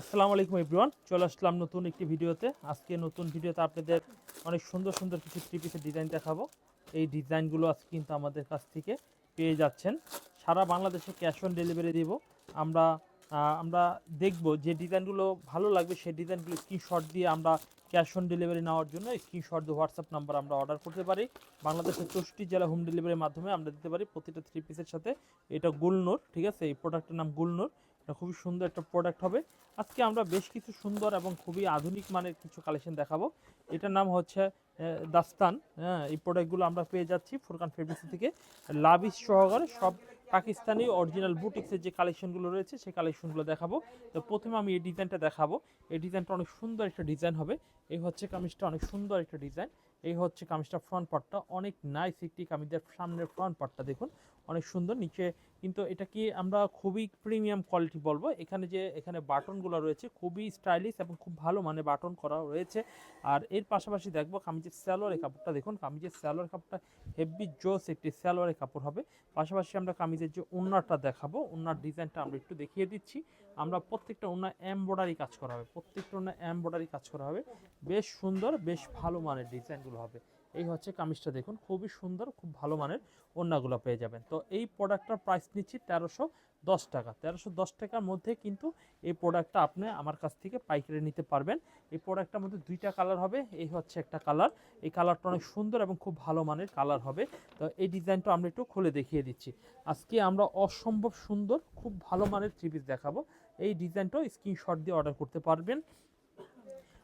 আসসালামু আলাইকুম এভরিওয়ান, চলে আসলাম নতুন একটি ভিডিওতে। আজকে নতুন ভিডিওতে আপনাদের অনেক সুন্দর সুন্দর কিছু থ্রি পিসের ডিজাইন দেখাবো। এই ডিজাইনগুলো আজকে কিন্তু আমাদের কাছ থেকে পেয়ে যাচ্ছেন। সারা বাংলাদেশে ক্যাশ অন ডেলিভারি দিব। আমরা আমরা দেখব যে ডিজাইনগুলো ভালো লাগবে, সেই ডিজাইনগুলো স্ক্রিনশট দিয়ে আমরা ক্যাশ অন ডেলিভারি নেওয়ার জন্য স্ক্রিনশট দিয়ে হোয়াটসঅ্যাপ নাম্বার আমরা অর্ডার করতে পারি। বাংলাদেশের চৌষট্টি জেলা হোম ডেলিভারির মাধ্যমে আমরা দিতে পারি প্রতিটা থ্রি পিসের সাথে। এটা গুলনুর ঠিক আছে? এই প্রোডাক্টের নাম গুলনুর এটা খুবই সুন্দর একটা প্রোডাক্ট হবে। আজকে আমরা বেশ কিছু সুন্দর এবং খুবই আধুনিক মানের কিছু কালেকশন দেখাবো। এটার নাম হচ্ছে দাস্তান। হ্যাঁ এই প্রোডাক্টগুলো আমরা পেয়ে যাচ্ছি ফুরকান ফেব্রিক্স থেকে। লাভিস সহকারে সব পাকিস্তানি অরিজিনাল বুটিক্সের যে কালেকশনগুলো রয়েছে, সেই কালেকশনগুলো দেখাবো। তো প্রথমে আমি এই ডিজাইনটা দেখাবো। এই ডিজাইনটা অনেক সুন্দর একটা ডিজাইন হবে। এই হচ্ছে কামিজটা অনেক সুন্দর একটা ডিজাইন এই হচ্ছে কামিজটা ফ্রন্ট পার্টটা অনেক নাইস একটি কামিজের সামনের ফ্রন্ট পার্টটা দেখুন। অনেক সুন্দর। নিচে কিন্তু এটা কি আমরা খুবই প্রিমিয়াম কোয়ালিটি বলব। এখানে যে, এখানে বাটনগুলো রয়েছে, খুবই স্টাইলিশ এবং খুব ভালো মানে বাটন করা রয়েছে। আর এর পাশাপাশি দেখব কামিজের স্যালোয়ারের কাপড়টা। দেখুন, কামিজের স্যালোয়ার কাপড়টা হেভি জোস একটি স্যালোয়ারের কাপড় হবে। পাশাপাশি আমরা কামিজের যে ওনারটা দেখাবো ওনার ডিজাইনটা আমরা একটু দেখিয়ে দিচ্ছি। আমরা প্রত্যেকটা ওনার এমব্রয়ডারি কাজ করা হবে। প্রত্যেকটা ওনার এমব্রয়ডারি কাজ করা হবে। বেশ সুন্দর, বেশ ভালো মানের ডিজাইনগুলো হবে। এই হচ্ছে কামিজটা দেখুন, খুবই সুন্দর, খুব ভালো মানের ওড়নাগুলো পেয়ে যাবেন। তো এই প্রোডাক্টটার প্রাইস নিচ্ছি তেরোশো দশ টাকা। তেরোশো দশ টাকার মধ্যে কিন্তু এই প্রোডাক্টটা আপনি আমার কাছ থেকে পাইকারি নিতে পারবেন। এই প্রোডাক্টটার মধ্যে দুইটা কালার হবে, এই হচ্ছে একটা কালার। এই কালারটা অনেক সুন্দর এবং খুব ভালো মানের কালার হবে। তো এই ডিজাইনটা আমরা একটু খুলে দেখিয়ে দিচ্ছি। আজকে আমরা অসম্ভব সুন্দর, খুব ভালো মানের থ্রি পিস দেখাবো। এই ডিজাইনটাও স্ক্রিনশট দিয়ে অর্ডার করতে পারবেন।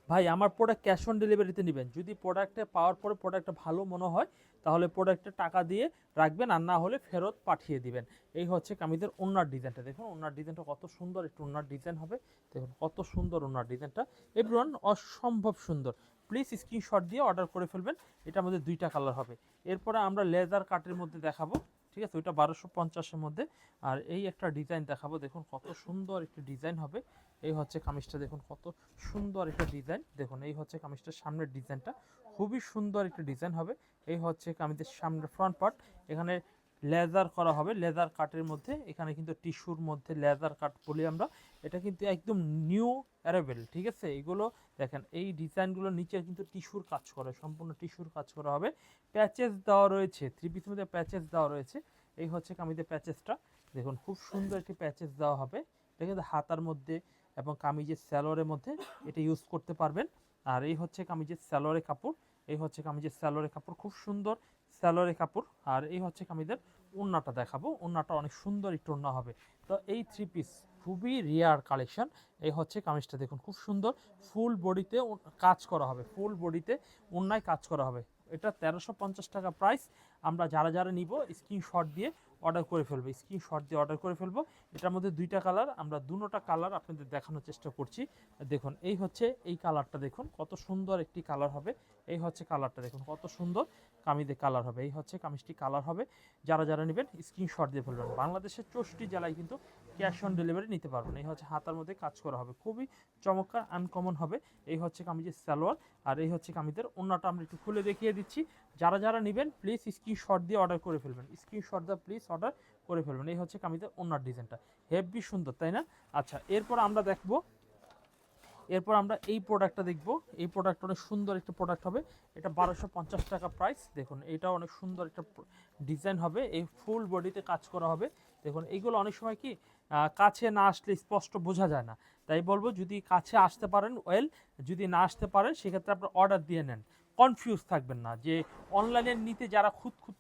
ভাই, আমার প্রোডাক্ট ক্যাশ অন ডেলিভারিতে নেবেন। যদি প্রোডাক্টে পাওয়ার পরে প্রোডাক্টটা ভালো মনে হয়, তাহলে প্রোডাক্টে টাকা দিয়ে রাখবেন, আর না হলে ফেরত পাঠিয়ে দিবেন। এই হচ্ছে কামিদের ওনার ডিজাইনটা। দেখুন, ওনার ডিজাইনটা কত সুন্দর। একটু ওনার ডিজাইন হবে। দেখুন, কত সুন্দর ওনার ডিজাইনটা। এভরিওয়ান, অসম্ভব সুন্দর। প্লিজ স্ক্রিনশট দিয়ে অর্ডার করে ফেলবেন। এটার মধ্যে দুইটা কালার হবে। এরপরে আমরা লেজার কাটের মধ্যে দেখাবো। ঠিক আছে? ওইটা বারোশো পঞ্চাশের মধ্যে। আর এই একটা ডিজাইন দেখাবো। দেখুন কত সুন্দর একটি ডিজাইন হবে। এই হচ্ছে কামিজটা। দেখুন কত সুন্দর একটা ডিজাইন দেখুন, এই হচ্ছে কামিজটার সামনের ডিজাইনটা খুবই সুন্দর একটা ডিজাইন হবে। এই হচ্ছে কামিজের সামনের ফ্রন্ট পার্ট এখানে লেজার করা হবে, লেজার কাটের মধ্যে। এখানে কিন্তু টিস্যুর মধ্যে লেজার কাট বলি আমরা। এটা কিন্তু একদম নিউ অ্যারেবেল ঠিক আছে? এগুলো দেখেন, এই ডিজাইনগুলো নিচে কিন্তু টিস্যুর কাজ করে, সম্পূর্ণ টিস্যুর কাজ করা হবে। প্যাচেস দেওয়া রয়েছে, থ্রি পিসের মধ্যে প্যাচেস দেওয়া রয়েছে। এই হচ্ছে কামিজের প্যাচেসটা। দেখুন, খুব সুন্দর একটি প্যাচেস দেওয়া হবে। এটা কিন্তু হাতার মধ্যে এবং কামিজের স্যালোয়ারের মধ্যে এটা ইউজ করতে পারবেন। আর এই হচ্ছে কামিজের স্যালোয়ারের কাপড়। এই হচ্ছে কামিজের স্যালোয়ারের কাপড়, খুব সুন্দর। স্যালোয়ারের কাপড়, আর এই হচ্ছে কামিজের ওড়নাটা দেখাবো। ওড়নাটা অনেক সুন্দর একটু ওন্না হবে। তো এই থ্রি পিস খুবই রেয়ার কালেকশন এই হচ্ছে কামিজটা দেখুন, খুব সুন্দর। ফুল বডিতে কাজ করা হবে। ফুল বডিতে ওড়নায় কাজ করা হবে। এটা তেরোশো টাকা প্রাইস আমরা যারা যারা নিব স্ক্রিনশট দিয়ে অর্ডার করে ফেলব স্ক্রিনশট দিয়ে অর্ডার করে ফেলব। এটার মধ্যে দুইটা কালার আমরা দুটা কালার আপনাদের দেখানোর চেষ্টা করছি। দেখুন, এই হচ্ছে এই কালারটা দেখুন, কত সুন্দর একটি কালার হবে। এই হচ্ছে কালারটা দেখুন, কত সুন্দর কামিজে কালার হবে। এই হচ্ছে কামিজটি কালার হবে। যারা যারা নেবেন স্ক্রিনশট দিয়ে ফেলবেন। বাংলাদেশের চৌষট্টি জেলায় কিন্তু ক্যাশ অন ডেলিভারি নিতে পারবেন এই হচ্ছে হাতার মধ্যে কাজ করা হবে। খুবই চমৎকার আনকমন হবে। এই হচ্ছে কামিজের সালোয়ার আর এই হচ্ছে কামিজের অন্যটা আমরা একটু খুলে দেখিয়ে দিচ্ছি। যারা যারা নেবেন প্লিজ স্ক্রিনশট দিয়ে অর্ডার করে ফেলবেন। স্ক্রিনশট দিয়ে প্লিজ অর্ডার করে ফেলবেন। এই হচ্ছে কামিজের অন্যার ডিজাইনটা। হেভি সুন্দর, তাই না? আচ্ছা এরপর আমরা দেখব, এরপর আমরা এই প্রোডাক্টটা দেখব। এই প্রোডাক্ট অনেক সুন্দর একটা প্রোডাক্ট হবে। এটা বারোশো পঞ্চাশ টাকা প্রাইস দেখুন এটা অনেক সুন্দর একটা ডিজাইন হবে। এই ফুল বডিতে কাজ করা হবে। দেখুন এইগুলো অনেক সময় কি কাছে না আসলে স্পষ্ট বোঝা যায় না। তাই বলব, যদি কাছে আসতে পারেন ওয়েল যদি না আসতে পারেন, সেক্ষেত্রে আপনার অর্ডার দিয়ে নেন। কনফিউজ থাকবেন না যে অনলাইনের নিতে যারা খুঁত খুদ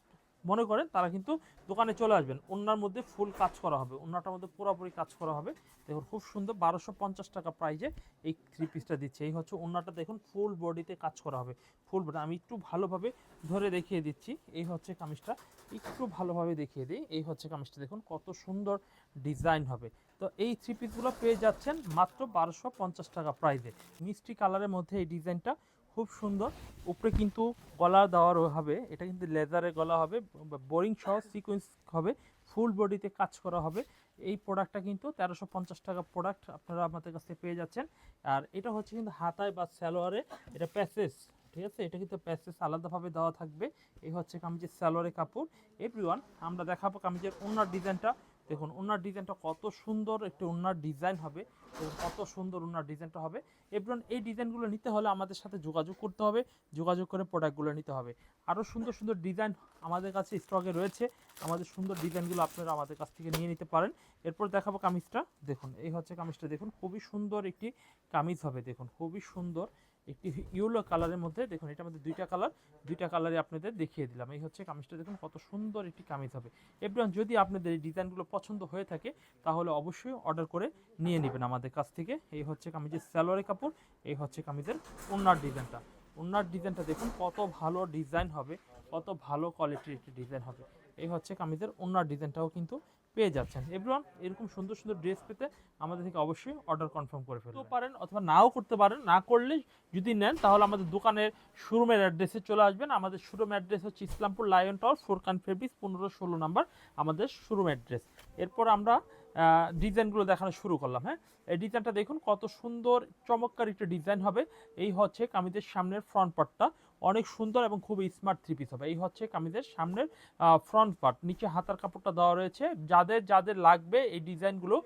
মনে করেন তারা কিন্তু দোকানে চলে আসবেন। ওনার মধ্যে ফুল কাজ করা হবে। ওনাটার মধ্যে পুরোপুরি কাজ করা হবে। দেখুন খুব সুন্দর বারোশো পঞ্চাশ টাকা প্রাইজে এই থ্রি পিসটা দিচ্ছে। এই হচ্ছে ওনাটা দেখুন ফুল বডিতে কাজ করা হবে। ফুল বডি আমি একটু ভালোভাবে ধরে দেখিয়ে দিচ্ছি। এই হচ্ছে কামিজটা। একটু ভালোভাবে দেখিয়ে দিই। এই হচ্ছে কামিজটা দেখুন কত সুন্দর ডিজাইন হবে। তো এই থ্রি পিসগুলো পেয়ে যাচ্ছেন মাত্র বারোশো পঞ্চাশ টাকা প্রাইজে মিষ্টি কালারের মধ্যে এই ডিজাইনটা খুব সুন্দর। উপরে কিন্তু গলা দেওয়ার হবে। এটা কিন্তু লেজারের গলা হবে। বোরিং সহ সিকোয়েন্স হবে। ফুল বডিতে কাজ করা হবে। এই প্রোডাক্টটা কিন্তু তেরোশো পঞ্চাশ টাকা প্রোডাক্ট আপনারা আমাদের কাছে পেয়ে যাচ্ছেন। আর এটা হচ্ছে কিন্তু হাতায় বা স্যালোয়ারে এটা প্যাসেজ ঠিক আছে? এটা কিন্তু প্যাসেজ আলাদাভাবে দেওয়া থাকবে। এই হচ্ছে কামিজের স্যালোয়ারের কাপড়। এভরিওয়ান আমরা দেখাবো কামিজের অন্য ডিজাইনটা দেখুন, ওনার ডিজাইনটা কত সুন্দর একটি ওনার ডিজাইন হবে এবং কত সুন্দর ওনার ডিজাইনটা হবে। এবং এই ডিজাইনগুলো নিতে হলে আমাদের সাথে যোগাযোগ করতে হবে, যোগাযোগ করে প্রোডাক্টগুলো নিতে হবে। আরও সুন্দর সুন্দর ডিজাইন আমাদের কাছে স্টকে রয়েছে। আমাদের সুন্দর ডিজাইনগুলো আপনারা আমাদের কাছ থেকে নিয়ে নিতে পারেন। এরপর দেখাবো কামিজটা। দেখুন, এই হচ্ছে কামিজটা। দেখুন, খুবই সুন্দর একটি কামিজ হবে। দেখুন, খুবই সুন্দর একটি ইউলো কালারের মধ্যে, দেখুন এটা আমাদের দুইটা কালার, দুইটা কালারে আপনাদের দেখিয়ে দিলাম। এই হচ্ছে কামিজটা, দেখুন, কত সুন্দর একটি কামিজ হবে। এবং যদি আপনাদের এই ডিজাইনগুলো পছন্দ হয়ে থাকে, তাহলে অবশ্যই অর্ডার করে নিয়ে নেবেন আমাদের কাছ থেকে। এই হচ্ছে কামিজের স্যালোয়ারি কাপড়, এই হচ্ছে কামিজের ওনার ডিজাইনটা। ওনার ডিজাইনটা, দেখুন, কত ভালো ডিজাইন হবে, কত ভালো কোয়ালিটির একটি ডিজাইন হবে। এই হচ্ছে কামিজের ওনার ডিজাইনটাও কিন্তু পেয়ে যাচ্ছেন। এভরিওয়ান এরকম সুন্দর সুন্দর ড্রেস পেতে আমাদের থেকে অবশ্যই অর্ডার কনফার্ম করে ফেলতে পারেন অথবা নাও করতে পারেন। না করলে যদি নেন, তাহলে আমাদের দোকানের শোরুমের অ্যাড্রেসে চলে আসবেন। আমাদের শোরুম অ্যাড্রেস হচ্ছে Islampur lion tower Furkan fabrics পনেরো ষোলো নাম্বার আমাদের শোরুম অ্যাড্রেস এরপর আমরা ডিজাইনগুলো দেখানো শুরু করলাম হ্যাঁ? এই ডিজাইনটা দেখুন কত সুন্দর, চমৎকার একটা ডিজাইন হবে। এই হচ্ছে কামিজের সামনের ফ্রন্ট পার্টটা অনেক সুন্দর এবং খুব স্মার্ট থ্রি পিস হবে। এই হচ্ছে কামিজের সামনের ফ্রন্ট পার্ট নিচে হাতার কাপড়টা দেওয়া রয়েছে। যাদের যাদের লাগবে এই ডিজাইনগুলো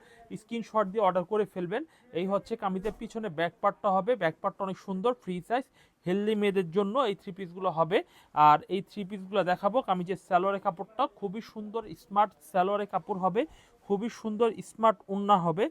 স্ক্রিনশট দিয়ে অর্ডার করে ফেলবেন। এই হচ্ছে কামিজের পিছনে ব্যাক পার্টটা হবে। ব্যাক পার্টটা অনেক সুন্দর ফ্রি সাইজ হেলদি মেয়েদের জন্য এই থ্রি পিসগুলো হবে। আর এই থ্রি পিসগুলো দেখাবো। কামিজের স্যালোয়ারের কাপড়টা খুবই সুন্দর স্মার্ট স্যালোয়ারের কাপড় হবে। খুবই সুন্দর স্মার্ট উন্না হবে।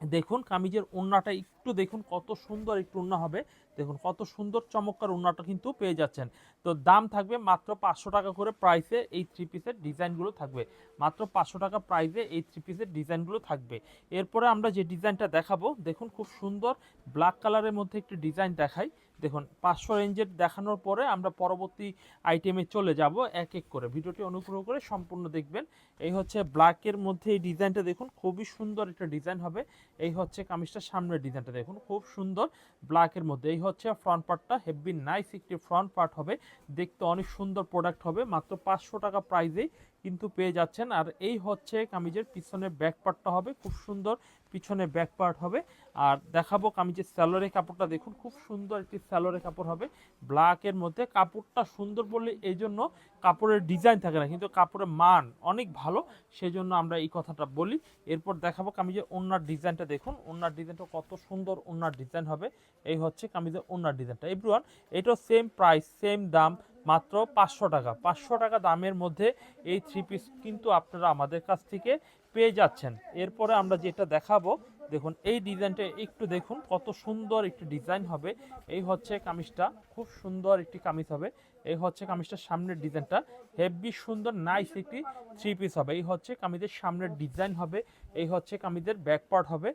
দেখুন, কামিজের ওড়নাটা একটু দেখুন কত সুন্দর একটু ওড়না হবে। দেখুন, কত সুন্দর চমৎকার ওড়নাটা কিন্তু পেয়ে যাচ্ছেন। তো দাম থাকবে মাত্র পাঁচশো টাকা করে প্রাইসে এই থ্রি পিসের ডিজাইনগুলো থাকবে। মাত্র পাঁচশো টাকা প্রাইসে এই থ্রি পিসের ডিজাইনগুলো থাকবে। এরপরে আমরা যে ডিজাইনটা দেখাবো, দেখুন খুব সুন্দর ব্ল্যাক কালারের মধ্যে একটি ডিজাইন দেখাই। দেখুন, পাঁচশো রেঞ্জের দেখানোর পরে আমরা পরবর্তী আইটেমে চলে যাব এক এক করে। ভিডিওটি অনুগ্রহ করে সম্পূর্ণ দেখবেন। এই হচ্ছে ব্ল্যাকের মধ্যে এই ডিজাইনটা দেখুন, খুবই সুন্দর একটা ডিজাইন হবে। এই হচ্ছে কামিজটার সামনের ডিজাইনটা দেখুন, খুব সুন্দর ব্ল্যাকের মধ্যে। এই হচ্ছে ফ্রন্ট পার্টটা হেভি নাইস একটি ফ্রন্ট পার্ট হবে। দেখতে অনেক সুন্দর প্রোডাক্ট হবে, মাত্র পাঁচশো টাকা প্রাইজেই কিন্তু পেয়ে যাচ্ছেন। আর এই হচ্ছে কামিজের পিছনের ব্যাক পার্টটা হবে, খুব সুন্দর পিছনে ব্যাক পার্ট হবে। আর দেখাবো কামিজের স্যালোয়ারের কাপড়টা, দেখুন খুব সুন্দর একটি স্যালোয়ারের কাপড় হবে। ব্ল্যাকের মধ্যে কাপড়টা সুন্দর বললে এই জন্য কাপড়ের ডিজাইন থাকে না, কিন্তু কাপড়ের মান অনেক ভালো সেই জন্য আমরা এই কথাটা বলি। এরপর দেখাবো কামিজের ওনার ডিজাইনটা দেখুন ওনার ডিজাইনটা কত সুন্দর ওনার ডিজাইন হবে। এই হচ্ছে কামিজের ওনার ডিজাইনটা এভরিওয়ান এটাও সেম প্রাইস সেম দাম মাত্র পাঁচশো টাকা। পাঁচশো টাকা দামের মধ্যে এই থ্রি পিস কিন্তু আপনারা আমাদের কাছ থেকে পেয়ে যাচ্ছেন। এরপরে আমরা যেটা দেখাবো, দেখুন, এই ডিজাইনটা একটু দেখুন, কত সুন্দর একটি ডিজাইন হবে। এই হচ্ছে কামিজটা, খুব সুন্দর একটি কামিজ হবে। এই হচ্ছে কামিজটার সামনের ডিজাইনটা, হেভি সুন্দর নাইস একটি থ্রি পিস হবে। এই হচ্ছে কামিজের সামনের ডিজাইন হবে, এই হচ্ছে কামিজের ব্যাক পার্ট হবে।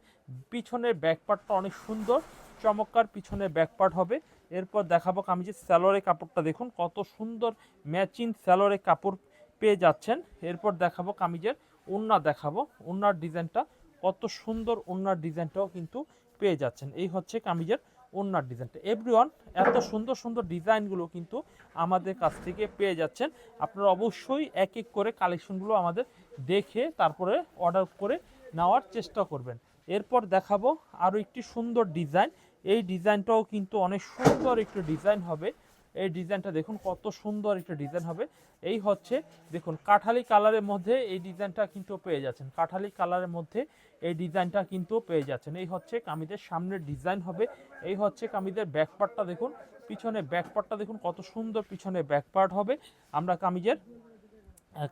পিছনের ব্যাক পার্টটা অনেক সুন্দর, চমৎকার পিছনের ব্যাক পার্ট হবে। এরপর দেখাবো কামিজের স্যালোয়ারের কাপড়টা। দেখুন কত সুন্দর ম্যাচিং স্যালোয়ারের কাপড় পেয়ে যাচ্ছেন। এরপর দেখাবো কামিজের ওন্না দেখাবো। ওন্নার ডিজাইনটা কত সুন্দর ওন্নার ডিজাইনটাও কিন্তু পেয়ে যাচ্ছেন। এই হচ্ছে কামিজের ওন্নার ডিজাইনটা। এভরিওয়ান এত সুন্দর সুন্দর ডিজাইনগুলো কিন্তু আমাদের কাছ থেকে পেয়ে যাচ্ছেন। আপনারা অবশ্যই এক এক করে কালেকশনগুলো আমাদের দেখে তারপরে অর্ডার করে নেওয়ার চেষ্টা করবেন। এরপর দেখাবো আরও একটি সুন্দর ডিজাইন। এই ডিজাইনটাও কিন্তু অনেক সুন্দর একটি ডিজাইন হবে। এই ডিজাইনটা দেখুন কত সুন্দর একটা ডিজাইন হবে। এই হচ্ছে, দেখুন, কাঠালি কালারের মধ্যে এই ডিজাইনটা কিন্তু পেয়ে যাচ্ছেন। কাঠালি কালারের মধ্যে এই ডিজাইনটা কিন্তু পেয়ে যাচ্ছেন। এই হচ্ছে কামিজের সামনের ডিজাইন হবে। এই হচ্ছে কামিজের ব্যাক পার্টটা দেখুন। পিছনে ব্যাকপার্টটা দেখুন কত সুন্দর পিছনে ব্যাকপার্ট হবে। আমরা কামিজের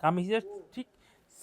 কামিজের ঠিক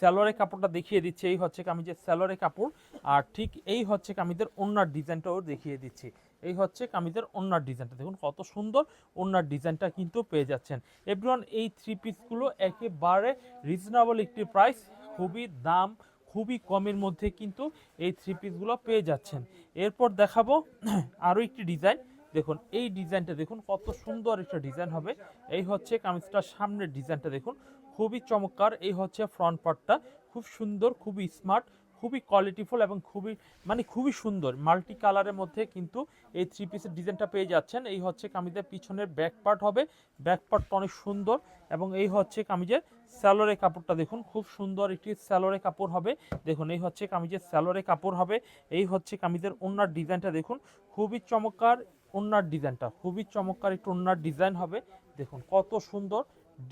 স্যালোয়ারের কাপড়টা দেখিয়ে দিচ্ছি। এই হচ্ছে কামিজের স্যালোয়ারের কাপড়। আর ঠিক এই হচ্ছে কামিজের ওনার ডিজাইনটাও দেখিয়ে দিচ্ছি। এই হচ্ছে কামিজের ওনার ডিজাইনটা। দেখুন কত সুন্দর ওনার ডিজাইনটা কিন্তু পেয়ে যাচ্ছেন। এভরিওয়ান, এই থ্রি পিসগুলো একেবারে রিজনেবল একটি প্রাইস খুবই দাম, খুবই কমের মধ্যে কিন্তু এই থ্রি পিসগুলো পেয়ে যাচ্ছেন। এরপর দেখাবো আরও একটি ডিজাইন দেখুন, এই ডিজাইনটা দেখুন কত সুন্দর একটা ডিজাইন হবে। এই হচ্ছে কামিজটার সামনের ডিজাইনটা দেখুন। খুবই চমৎকার। এই হচ্ছে ফ্রন্ট পার্টটা খুব সুন্দর, খুবই স্মার্ট খুবই কোয়ালিটিফুল এবং খুবই মানে খুবই সুন্দর। মাল্টি কালারের মধ্যে কিন্তু এই থ্রি পিসের ডিজাইনটা পেয়ে যাচ্ছেন। এই হচ্ছে কামিজের পিছনের ব্যাক পার্ট হবে। ব্যাক পার্টটা অনেক সুন্দর এবং এই হচ্ছে কামিজের স্যালোরে কাপড়টা দেখুন। খুব সুন্দর একটি স্যালোরে কাপড় হবে। দেখুন, এই হচ্ছে কামিজের স্যালোরে কাপড় হবে। এই হচ্ছে কামিজের ওনার ডিজাইনটা দেখুন। খুবই চমৎকার ওনার ডিজাইনটা খুবই চমৎকার একটু ওনার ডিজাইন হবে। দেখুন, কত সুন্দর।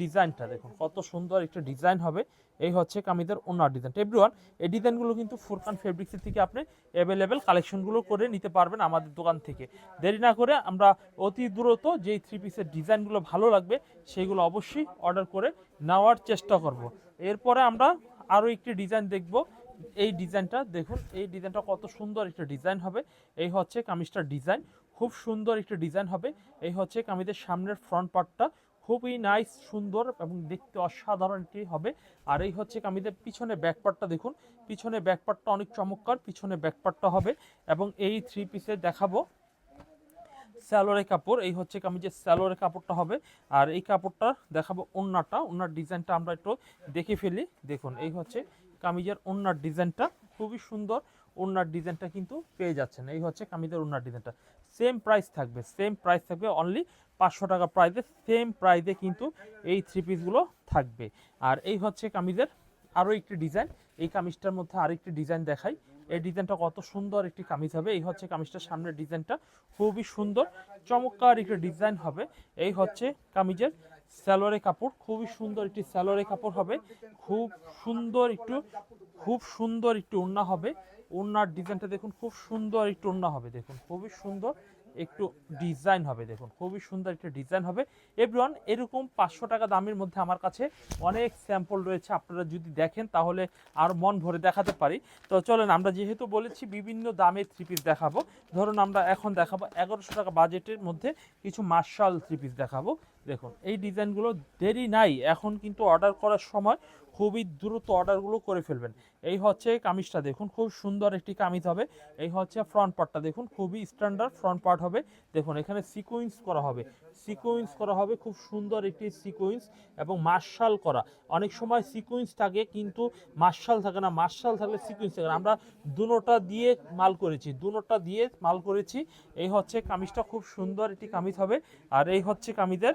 ডিজাইনটা দেখুন, কত সুন্দর একটা ডিজাইন হবে। এই হচ্ছে কামিজের ওনার ডিজাইন। এভরিওয়ান এই ডিজাইনগুলো কিন্তু ফুরকান ফেব্রিক্সের থেকে আপনি অ্যাভেলেবেল কালেকশনগুলো করে নিতে পারবেন আমাদের দোকান থেকে। দেরি না করে আমরা অতি দ্রুত যেই থ্রি পিসের ডিজাইনগুলো ভালো লাগবে সেইগুলো অবশ্যই অর্ডার করে নেওয়ার চেষ্টা করব। এরপরে আমরা আরও একটি ডিজাইন দেখব। এই ডিজাইনটা দেখুন, এই ডিজাইনটা কত সুন্দর একটা ডিজাইন হবে। এই হচ্ছে কামিজটার ডিজাইন। খুব সুন্দর একটা ডিজাইন হবে। এই হচ্ছে কামিজের সামনের ফ্রন্ট পার্টটা খুবই নাইস সুন্দর এবং দেখতে অসাধারণ একটি হবে। আর এই হচ্ছে কামিজের পিছনে ব্যাকপার্টটা দেখুন। পিছনে ব্যাকপার্টটা অনেক চমৎকার, পিছনে ব্যাকপার্টটা হবে এবং এই থ্রি পিসে দেখাবো স্যালোরে কাপড়। এই হচ্ছে কামিজের স্যালোরে কাপড়টা হবে। আর এই কাপড়টা দেখাবো ওন্নাটা। ওন্নার ডিজাইনটা আমরা একটু দেখে ফেলি। দেখুন, এই হচ্ছে কামিজের ওন্নার ডিজাইনটা। খুবই সুন্দর ওন্নার ডিজাইনটা কিন্তু পেয়ে যাচ্ছেন। এই হচ্ছে কামিজের ওন্নার ডিজাইনটা। সেম প্রাইস থাকবে সেম প্রাইস থাকবে অনলি পাঁচশো টাকা প্রাইসে সেম প্রাইজে কিন্তু এই থ্রি পিসগুলো থাকবে। আর এই হচ্ছে কামিজের আরও একটি ডিজাইন এই কামিজটার মধ্যে আরেকটি ডিজাইন দেখাই। এই ডিজাইনটা কত সুন্দর একটি কামিজ হবে। এই হচ্ছে কামিজটার সামনের ডিজাইনটা খুবই সুন্দর, চমৎকার একটি ডিজাইন হবে। এই হচ্ছে কামিজের স্যালোরে কাপড়। খুবই সুন্দর একটি স্যালোরে কাপড় হবে। খুব সুন্দর একটু, খুব সুন্দর একটি ওড়না হবে। ওড়নার ডিজাইনটা দেখুন, খুব সুন্দর একটু ওড়না হবে। দেখুন, খুবই সুন্দর। একটু ডিজাইন হবে, দেখুন, খুবই সুন্দর একটা ডিজাইন হবে। এভরিওয়ান, এরকম পাঁচশো টাকা দামের মধ্যে আমার কাছে অনেক স্যাম্পল রয়েছে, আপনারা যদি দেখেন তাহলে আর মন ভরে দেখাতে পারি। তো চলেন, আমরা যেহেতু বলেছি বিভিন্ন দামের থ্রি পিস দেখাবো, ধরুন আমরা এখন দেখাবো এগারোশো টাকা বাজেটের মধ্যে কিছু মার্শাল থ্রি পিস দেখাবো। দেখুন, এই ডিজাইনগুলো দেরি নাই, এখন কিন্তু অর্ডার করার সময় খুবই দ্রুত অর্ডারগুলো করে ফেলবেন। এই হচ্ছে কামিজটা দেখুন, খুব সুন্দর একটি কামিজ হবে। এই হচ্ছে ফ্রন্ট পার্টটা দেখুন, খুবই স্ট্যান্ডার্ড ফ্রন্ট পার্ট হবে। দেখুন, এখানে সিকোয়েন্স করা হবে। সিকোয়েন্স করা হবে, খুব সুন্দর একটি সিকোয়েন্স এবং মার্শাল করা। অনেক সময় সিকোয়েন্স থাকে, কিন্তু মার্শাল থাকে না। মার্শাল থাকলে সিকোয়েন্স থাকে আমরা দুনোটা দিয়ে মাল করেছি, দুনোটা দিয়ে মাল করেছি। এই হচ্ছে কামিজটা, খুব সুন্দর একটি কামিজ হবে। আর এই হচ্ছে কামিজের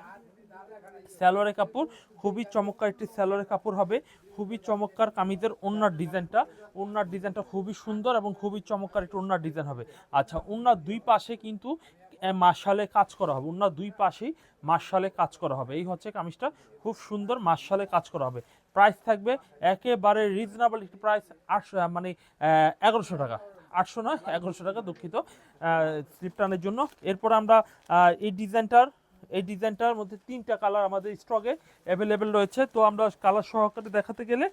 স্যালোয়ারে কাপড়, খুবই চমৎকার একটি স্যালোয়ারে কাপড় হবে, খুবই চমৎকার কামিজের ওনার ডিজাইনটা ওনার ডিজাইনটা খুবই সুন্দর এবং খুবই চমৎকার একটি ওনার ডিজাইন হবে। আচ্ছা ওনার দুই পাশে কিন্তু মার্শালে কাজ করা হবে ওনার দুই পাশেই মার্শালে কাজ করা হবে। এই হচ্ছে কামিজটা, খুব সুন্দর মার্শালে কাজ করা হবে। প্রাইস থাকবে একেবারে রিজনেবল একটি প্রাইস, আটশো মানে এগারোশো টাকা। আটশো নয়, এগারোশো টাকা দুঃখিত স্লিপটানের জন্য। এরপর আমরা এই ডিজাইনটার এই ডিজাইনটার মধ্যে তিনটা কালার আমাদের স্টকে অ্যাভেলেবেল রয়েছে। তো আমরা কালার সহকারে দেখাতে গেলে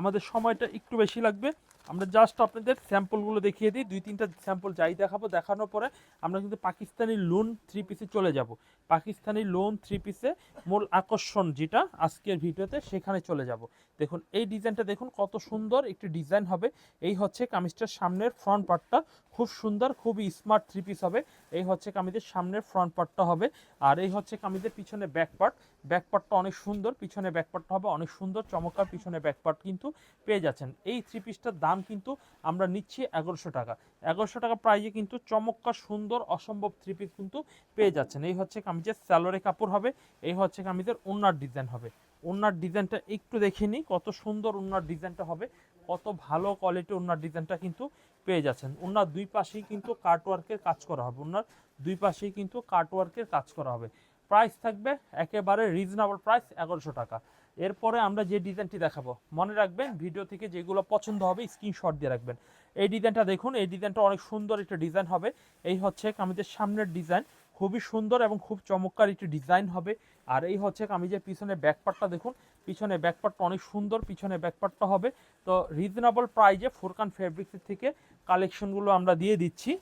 আমাদের সময়টা একটু বেশি লাগবে। আমরা জাস্ট আপনাদের স্যাম্পলগুলো দেখিয়ে দিই। দুই, তিনটা স্যাম্পল যাই দেখাবো, দেখানোর পরে আমরা কিন্তু পাকিস্তানি লোন থ্রি পিসে চলে যাব। পাকিস্তানি লোন থ্রি পিসে মূল আকর্ষণ যেটা আজকের ভিডিওতে সেখানে চলে যাব। দেখুন, এই ডিজাইনটা দেখুন কত সুন্দর একটি ডিজাইন হবে। এই হচ্ছে কামিজটার সামনের ফ্রন্ট পার্টটা খুব সুন্দর, খুবই স্মার্ট থ্রি পিস হবে। এই হচ্ছে কামিজের সামনের ফ্রন্ট পার্টটা হবে। আর এই হচ্ছে কামিজের পিছনে ব্যাক পার্ট ব্যাক পার্টটা অনেক সুন্দর, পিছনে ব্যাক পার্টটা হবে। অনেক সুন্দর, চমৎকার পিছনে ব্যাক পার্ট কিন্তু পেয়ে যাচ্ছেন। এই থ্রি পিসটার দাম কিন্তু আমরা নিচ্ছি এগারোশো টাকা। এগারোশো টাকা প্রাইজে কিন্তু চমৎকার, সুন্দর, অসম্ভব থ্রি পিস কিন্তু পেয়ে যাচ্ছেন। এই হচ্ছে কামিজের স্যালোরে কাপড় হবে। এই হচ্ছে কামিজের ওনার ডিজাইন হবে। ওনার ডিজাইনটা একটু দেখে নিই, কত সুন্দর ওনার ডিজাইনটা হবে। কত ভালো কোয়ালিটি ওনার ডিজাইনটা কিন্তু পেয়ে যাচ্ছেন। ওনার দুই পাশেই কিন্তু কাটওয়ার্কের কাজ করা হবে। ওনার দুই পাশেই কিন্তু কাটওয়ার্কের কাজ করা হবে। প্রাইস থাকবে একেবারে রিজনেবল প্রাইস এগারোশো টাকা। এরপরে আমরা যে ডিজাইনটি দেখাবো, মনে রাখবেন ভিডিও থেকে যেগুলো পছন্দ হবে স্ক্রিনশট দিয়ে রাখবেন। এই ডিজাইনটা দেখুন, এই ডিজাইনটা অনেক সুন্দর একটা ডিজাইন হবে। এই হচ্ছে কামিজের সামনের ডিজাইন খুবই সুন্দর এবং খুব চমৎকার একটি ডিজাইন হবে। আর এই হচ্ছে কামিজের পিছনে ব্যাকপার্টটা দেখুন, পিছনে ব্যাকপার্টটা অনেক সুন্দর, পিছনে ব্যাকপার্টটা হবে। তো রিজনেবল প্রাইজে ফোরকান ফেব্রিক্সের থেকে কালেকশনগুলো আমরা দিয়ে দিচ্ছি।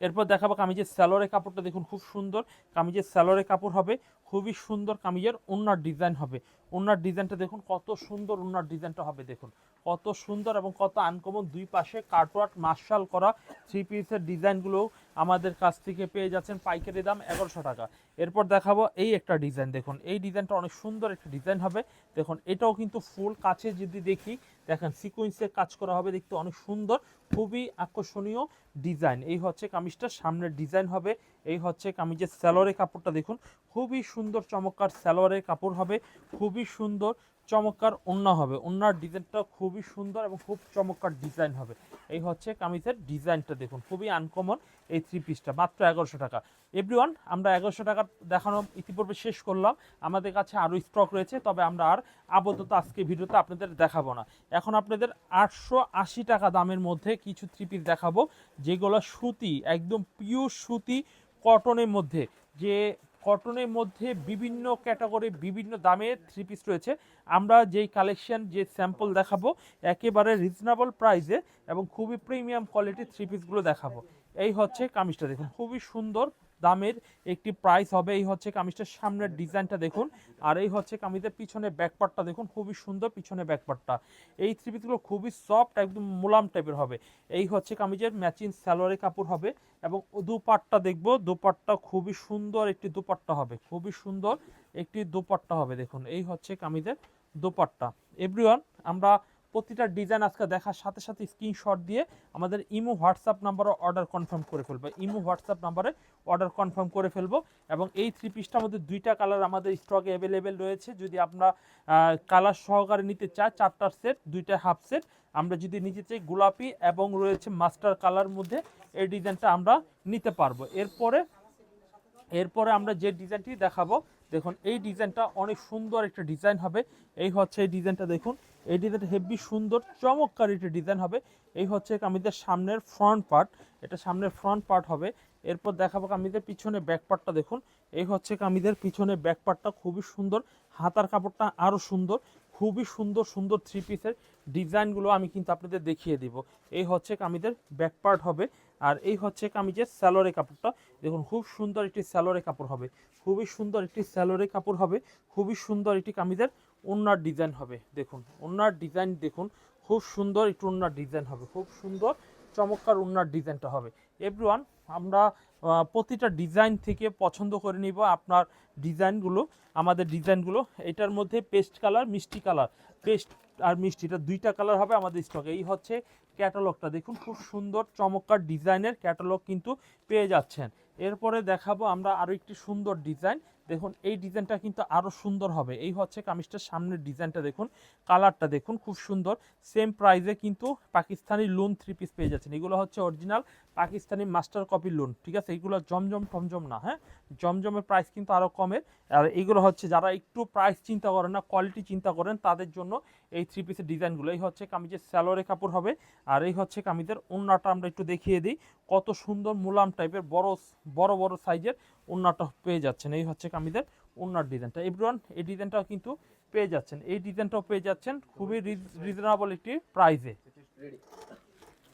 এরপর দেখাবো কামিজের স্যালোরে কাপড়টা দেখুন, খুব সুন্দর। কামিজের স্যালোরে কাপড় হবে খুবই সুন্দর কামিজের ওনার ডিজাইন হবে। ওনার ডিজাইনটা দেখুন, কত সুন্দর ওনার ডিজাইনটা হবে দেখুন। কত সুন্দর এবং কত আনকমন দুই পাশে কাটওয়ার্ক, মার্শাল করা থ্রি পিসের ডিজাইনগুলো আমাদের কাছ থেকে পেয়ে যাচ্ছেন পাইকারি দাম এগারোশো টাকা। এরপর দেখাবো এই একটা ডিজাইন দেখুন। এই ডিজাইনটা অনেক সুন্দর একটা ডিজাইন হবে। দেখুন, এটাও কিন্তু ফুল কাছে যদি দেখি, দেখেন সিকোয়েন্সের কাজ করা হবে দেখতে অনেক সুন্দর, খুবই আকর্ষণীয় ডিজাইন। এই হচ্ছে কামিজটার সামনের ডিজাইন হবে। এই হচ্ছে কামিজের স্যালোয়ারের কাপড়টা দেখুন, খুবই সুন্দর চমৎকার স্যালোয়ারের কাপড় হবে, খুবই সুন্দর চমৎকার ওন্না হবে, ওন্নার ডিজাইনটা খুবই সুন্দর এবং খুব চমৎকার ডিজাইন হবে। এই হচ্ছে কামিজের ডিজাইনটা দেখুন, খুবই আনকমন এই থ্রি পিসটা মাত্র এগারোশো টাকা। এভরিওয়ান আমরা এগারোশো টাকার দেখানো ইতিপূর্বে শেষ করলাম, আমাদের কাছে আরও স্টক রয়েছে, তবে আমরা আর আপাতত আজকে ভিডিওতে আপনাদের দেখাবো না। এখন আপনাদের আটশো আশি টাকা দামের মধ্যে কিছু থ্রি পিস দেখাবো, যেগুলো সুতি, একদম পিওর সুতি কটনের মধ্যে, যে কটনের মধ্যে বিভিন্ন ক্যাটাগরি, বিভিন্ন দামে থ্রি পিস রয়েছে। আমরা যেই কালেকশন যে স্যাম্পল দেখাবো, একেবারে রিজনেবল প্রাইসে এবং খুবই প্রিমিয়াম কোয়ালিটির থ্রি পিসগুলো দেখাবো। এই হচ্ছে কামিজটা, দেখুন, খুবই সুন্দর দামের একটি প্রাইস হবে। এই হচ্ছে কামিজটার সামনের ডিজাইনটা দেখুন। আর এই হচ্ছে কামিজের পিছনে ব্যাকপার্টটা দেখুন। খুবই সুন্দর পিছনে ব্যাকপার্টটা এই থ্রি পিসগুলো খুবই সফট একদম মোলাম টাইপের হবে। এই হচ্ছে কামিজের ম্যাচিং স্যালোয়ারি কাপড় হবে এবং দুপাট্টা দেখব। দুপাট্টা খুবই সুন্দর একটি দুপাট্টা হবে। খুবই সুন্দর একটি দুপাট্টা হবে, দেখুন। এই হচ্ছে কামিজের দুপাট্টা। এভরিওয়ান আমরা প্রতিটা ডিজাইন আজকে দেখার সাথে সাথে স্ক্রিনশট দিয়ে আমাদের ইমো হোয়াটসঅ্যাপ নাম্বারে অর্ডার কনফার্ম করে ফেলব। ইমো হোয়াটসঅ্যাপ নাম্বারে অর্ডার কনফার্ম করে ফেলব এবং এই থ্রি পিসটার মধ্যে দুইটা কালার আমাদের স্টকে অ্যাভেলেবেল রয়েছে। যদি আমরা কালার সহকারে নিতে চাই চারটার সেট দুইটা হাফ সেট আমরা যদি নিতে চাই গোলাপি এবং রয়েছে মাস্টার কালার মধ্যে এই ডিজাইনটা আমরা নিতে পারব। এরপরে এরপরে আমরা যে ডিজাইনটি দেখাবো দেখুন, এই ডিজাইনটা অনেক সুন্দর একটা ডিজাইন হবে। এই হচ্ছে এই ডিজাইনটা দেখুন, এই ডিজাইনটা হেভি সুন্দর, চমৎকার একটা ডিজাইন হবে। এই হচ্ছে কামিজের সামনের ফ্রন্ট পার্ট এটা সামনের ফ্রন্ট পার্ট হবে। এরপর দেখাবো কামিজের পিছনে ব্যাক পার্টটা দেখুন। এই হচ্ছে কামিজের পিছনে ব্যাক পার্টটা খুবই সুন্দর, হাতার কাপড়টা আরও সুন্দর, খুবই সুন্দর সুন্দর থ্রি পিসের ডিজাইনগুলো আমি কিন্তু আপনাদের দেখিয়ে দিব। এই হচ্ছে কামিজের ব্যাক পার্ট হবে। আর এই হচ্ছে কামিজের স্যালোরে কাপড়টা। দেখুন, খুব সুন্দর একটি স্যালোরে কাপড় হবে। খুবই সুন্দর একটি স্যালোরে কাপড় হবে। খুবই সুন্দর একটি কামিজের ওনার ডিজাইন হবে। দেখুন ওনার ডিজাইন দেখুন, খুব সুন্দর একটু ওনার ডিজাইন হবে। খুব সুন্দর, চমৎকার ওনার ডিজাইনটা হবে। এভরিওয়ান আমরা প্রতিটা ডিজাইন থেকে পছন্দ করে নিব আপনার ডিজাইনগুলো, আমাদের ডিজাইনগুলো। এটার মধ্যে পেস্ট কালার, মিষ্টি কালার। পেস্ট আর মিষ্টিটা দুইটা কালার হবে আমাদের স্টকে এই হচ্ছে ক্যাটালগটা দেখুন, খুব সুন্দর, চমৎকার ডিজাইনের ক্যাটালগ কিন্তু পেয়ে যাচ্ছেন। এরপরে দেখাবো আমরা আরও একটি সুন্দর ডিজাইন দেখুন, এই ডিজাইনটা কিন্তু আরও সুন্দর হবে। এই হচ্ছে কামিজটার সামনের ডিজাইনটা দেখুন, কালারটা দেখুন, খুব সুন্দর। সেম প্রাইসে কিন্তু পাকিস্তানি লোন থ্রি পিস পেয়ে যাচ্ছেন। এগুলো হচ্ছে original Pakistani master copy lawn ঠিক আছে? এগুলো জমজম টমজম না হ্যাঁ? জমজমের প্রাইস কিন্তু আরও কমের আর এগুলো হচ্ছে যারা একটু প্রাইস চিন্তা করেন না কোয়ালিটি চিন্তা করেন, তাদের জন্য এই থ্রি পিসের ডিজাইনগুলো এই হচ্ছে কামিজের স্যালোরে কাপড় হবে, আর এই হচ্ছে কামিজের ওন্নাটা আমরা একটু দেখিয়ে দিই। কত সুন্দর মুলাম টাইপের বড় বড় বড় সাইজের ওন্নাটা পেয়ে যাচ্ছেন। এই হচ্ছে কামিজের ওন্নার ডিজাইনটা এভরিওয়ান এই ডিজাইনটাও কিন্তু পেয়ে যাচ্ছেন। এই ডিজাইনটাও পেয়ে যাচ্ছেন খুবই রিজনেবল একটি প্রাইসে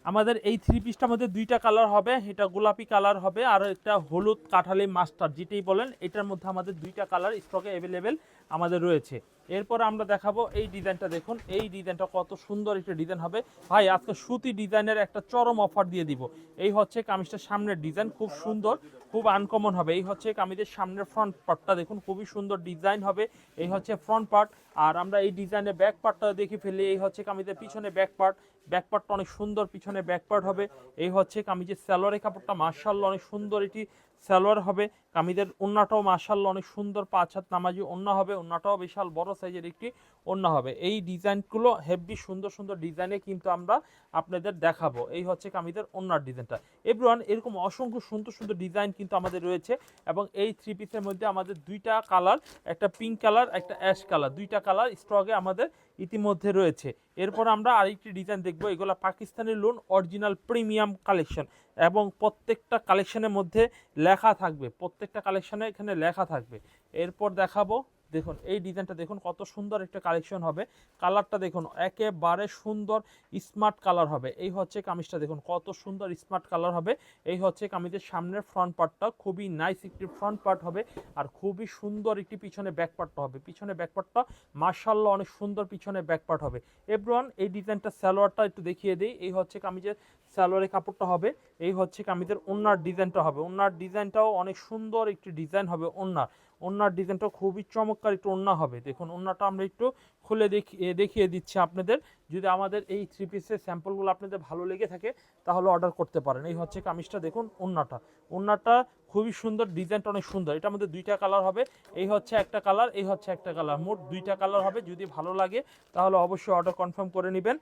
আমাদের এই থ্রি পিসটার মধ্যে দুইটা কালার হবে, এটা গোলাপি কালার হবে, আর একটা হলুদ কাঠালি মাস্টার যেটাই বলেন, এটার মধ্যে আমাদের দুইটা কালার স্টকে অ্যাভেলেবেল আমাদের রয়েছে। এরপর আমরা দেখাবো এই ডিজাইনটা দেখুন, এই ডিজাইনটা কত সুন্দর একটা ডিজাইন হবে। ভাই, আজকে সুতি ডিজাইনের একটা চরম অফার দিয়ে দিব। এই হচ্ছে কামিজটার সামনের ডিজাইন খুব সুন্দর। খুব আনকমন হবে। এই হচ্ছে কামিজের সামনের ফ্রন্ট পার্টটা দেখুন, খুবই সুন্দর ডিজাইন হবে। এই হচ্ছে ফ্রন্ট পার্ট আর আমরা এই ডিজাইনের ব্যাক পার্টটা দেখে ফেলি এই হচ্ছে কামিজের পিছনে ব্যাক পার্ট ব্যাক পার্টটা অনেক সুন্দর, পিছনে ব্যাক পার্ট হবে। এই হচ্ছে কামিজের স্যালোয়ারের কাপড়টা মার্শাল্লা অনেক সুন্দর এটি সালোয়ার হবে কামিদের ওন্নাটাও মার্শাল্লাহ অনেক সুন্দর পাঁচ হাত নামাজি ওন্না হবে, ওন্নাটাও বিশাল বড় সাইজের একটি ওন্না হবে। এই ডিজাইনগুলো হেভি সুন্দর সুন্দর ডিজাইনে কিন্তু আমরা আপনাদের দেখাবো। এই হচ্ছে কামিদের ওন্নার ডিজাইনটা। এভরিওয়ান, এরকম অসংখ্য সুন্দর সুন্দর ডিজাইন কিন্তু আমাদের রয়েছে এবং এই থ্রি পিসের মধ্যে আমাদের দুইটা কালার, একটা পিঙ্ক কালার, একটা অ্যাশ কালার। দুইটা কালার স্টকে আমাদের ইতিমধ্যে রয়েছে। এরপর আমরা আরেকটি ডিজাইন দেখব, এগুলো Pakistani lawn original premium collection এবং প্রত্যেকটা কালেকশনের মধ্যে লেখা থাকবে। প্রত্যেকটা কালেকশনে এখানে লেখা থাকবে। এরপর দেখাবো দেখুন, এই ডিজাইনটা দেখুন, কত সুন্দর একটা কালেকশন হবে। কালারটা দেখুন, একেবারে সুন্দর স্মার্ট কালার হবে। এই হচ্ছে কামিজটা দেখুন, কত সুন্দর স্মার্ট কালার হবে। এই হচ্ছে কামিজের সামনের ফ্রন্ট পার্টটা খুবই নাইস একটি ফ্রন্ট পার্ট হবে আর খুবই সুন্দর একটি পিছনে ব্যাক পার্টটা হবে। পিছনে ব্যাক পার্টটা মার্শাল্লাহ অনেক সুন্দর পিছনে ব্যাক পার্ট হবে। এভরিওয়ান এই ডিজাইনটা সালোয়ারটা একটু দেখিয়ে দিই। এই হচ্ছে কামিজের সালোয়ারের কাপড়টা হবে, এই হচ্ছে কামিজের ওনার ডিজাইনটা হবে। ওনার ডিজাইনটাও অনেক সুন্দর একটি ডিজাইন হবে ওনার ওনার ডিজাইনটা খুবই চমৎকার একটু ওন্না হবে। দেখুন, ওন্নাটা আমরা একটু খুলে দেখি- দেখিয়ে দিচ্ছি আপনাদের। যদি আমাদের এই থ্রি পিসের স্যাম্পলগুলো আপনাদের ভালো লেগে থাকে, তাহলে অর্ডার করতে পারেন। এই হচ্ছে কামিজটা, দেখুন, ওন্নাটা। ওন্নাটা খুবই সুন্দর, ডিজাইনটা অনেক সুন্দর। এটার মধ্যে দুইটা কালার হবে। এই হচ্ছে একটা কালার এই হচ্ছে একটা কালার মোট দুইটা কালার হবে। যদি ভালো লাগে, তাহলে অবশ্যই অর্ডার কনফার্ম করে নেবেন।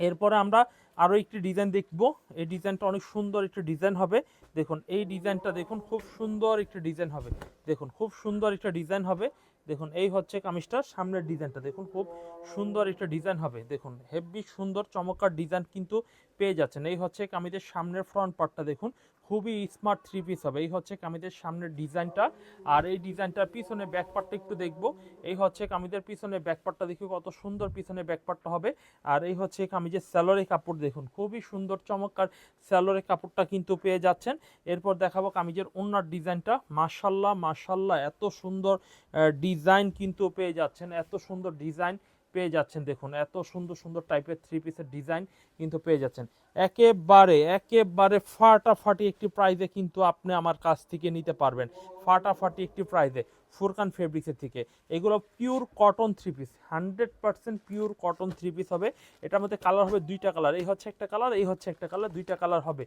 এরপরে আমরা আরও একটি ডিজাইন দেখব। এই ডিজাইনটা অনেক সুন্দর একটি ডিজাইন হবে। দেখুন, এই ডিজাইনটা দেখুন, খুব সুন্দর একটি ডিজাইন হবে। দেখুন, খুব সুন্দর একটা ডিজাইন হবে। দেখুন, এই হচ্ছে কামিজটার সামনের ডিজাইনটা দেখুন, খুব সুন্দর একটা ডিজাইন হবে। দেখুন, হেভি সুন্দর চমৎকার ডিজাইন কিন্তু পেয়ে যাচ্ছেন। এই হচ্ছে কামিজের সামনের ফ্রন্ট পার্টটা দেখুন খুবই স্মার্ট থ্রি পিস হবে। এই হচ্ছে কামিজের সামনের ডিজাইনটা। আর এই ডিজাইনটার পিছনে ব্যাক পার্টটা একটু দেখব। এই হচ্ছে কামিজের পিছনে ব্যাক পার্টটা দেখি কত সুন্দর পিছনে ব্যাক পার্টটা হবে। আর এই হচ্ছে কামিজের স্যালোরে কাপড় দেখুন, খুবই সুন্দর, চমৎকার স্যালোরে কাপড়টা কিন্তু পেয়ে যাচ্ছেন। এরপর দেখাবো কামিজের ওনার ডিজাইনটা। মাশাল্লাহ মাশাল্লাহ, এত সুন্দর ডিজাইন কিন্তু পেয়ে যাচ্ছেন, এত সুন্দর ডিজাইন। পেয়ে যাচ্ছেন, দেখুন, এত সুন্দর সুন্দর টাইপের থ্রি পিসের ডিজাইন কিন্তু পেয়ে যাচ্ছেন। একেবারে একেবারে ফাটাফাটি একটি প্রাইজে কিন্তু আপনি আমার কাছ থেকে নিতে পারবেন। ফাটাফাটি একটি প্রাইজে ফুরকান ফেব্রিক্সের থেকে। এগুলো pure cotton three piece hundred percent pure cotton three piece হবে। এটার মধ্যে কালার হবে দুইটা কালার এই হচ্ছে একটা কালার এই হচ্ছে একটা কালার দুইটা কালার হবে।